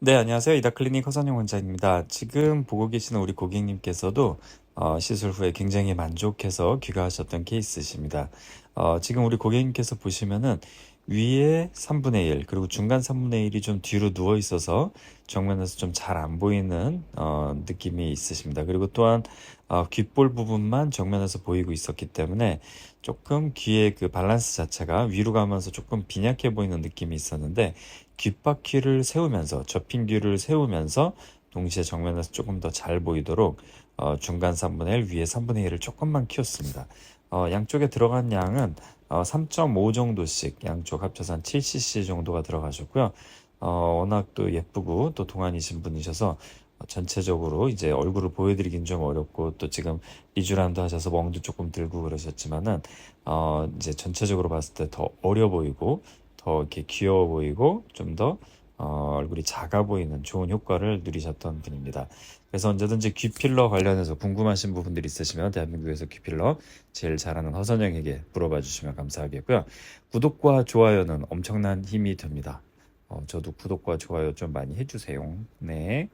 네, 안녕하세요. 이다클리닉 허선영 원장입니다. 지금 보고 계시는 우리 고객님께서도 어, 시술 후에 굉장히 만족해서 귀가하셨던 케이스십니다. 어, 지금 우리 고객님께서 보시면은 위에 3분의 1, 그리고 중간 3분의 1이 좀 뒤로 누워 있어서 정면에서 좀 잘 안 보이는 어, 느낌이 있으십니다. 그리고 또한 어, 귓볼 부분만 정면에서 보이고 있었기 때문에 조금 귀의 그 밸런스 자체가 위로 가면서 조금 빈약해 보이는 느낌이 있었는데 귓바퀴를 세우면서 접힌 귀를 세우면서 동시에 정면에서 조금 더 잘 보이도록 어, 중간 3분의 1, 위에 3분의 1을 조금만 키웠습니다. 어, 양쪽에 들어간 양은 어, 3.5 정도씩 양쪽 합쳐서 한 7cc 정도가 들어가셨고요. 어, 워낙 또 예쁘고 또 동안이신 분이셔서 어, 전체적으로 이제 얼굴을 보여드리긴 좀 어렵고 또 지금 리쥬란도 하셔서 멍도 조금 들고 그러셨지만은 어, 이제 전체적으로 봤을 때 더 어려 보이고 더 이렇게 귀여워 보이고 좀더 어, 얼굴이 작아 보이는 좋은 효과를 누리셨던 분입니다. 그래서 언제든지 귀필러 관련해서 궁금하신 부분들 있으시면 대한민국에서 귀필러 제일 잘하는 허선영에게 물어봐 주시면 감사하겠고요. 구독과 좋아요는 엄청난 힘이 됩니다. 어, 저도 구독과 좋아요 좀 많이 해주세요. 네.